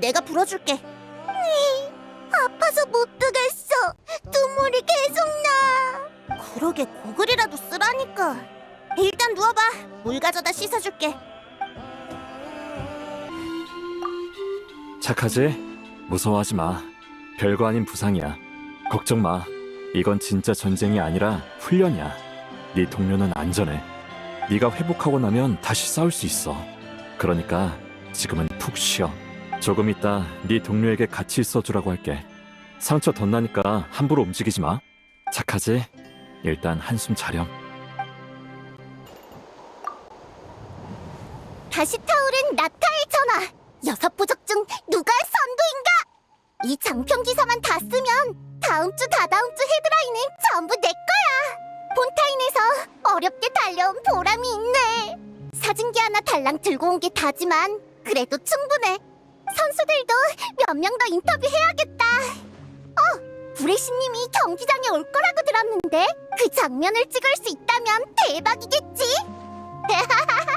내가 불어줄게. 아파서 못 뜨겠어. 눈물이 계속 나. 그러게 고글이라도 쓰라니까. 일단 누워봐. 물 가져다 씻어줄게. 착하지? 무서워하지 마. 별거 아닌 부상이야. 걱정 마. 이건 진짜 전쟁이 아니라 훈련이야. 네 동료는 안전해. 네가 회복하고 나면 다시 싸울 수 있어. 그러니까 지금은 푹 쉬어. 조금 있다 네 동료에게 같이 있어주라고 할게. 상처 덧나니까 함부로 움직이지 마. 착하지? 일단 한숨 자렴. 다시 타오른 나타의 전화. 여섯 부족 중 누가 선두인가? 이 장편 기사만 다 쓰면 다음 주 다다음 주 헤드라인은 전부 내 거야. 본타인에서 어렵게 달려온 보람이 있네. 사진기 하나 달랑 들고 온 게 다지만 그래도 충분해. 선수들도 몇 명 더 인터뷰해야겠다. 어, 브레시님이 경기장에 올 거라고 들었는데 그 장면을 찍을 수 있다면 대박이겠지?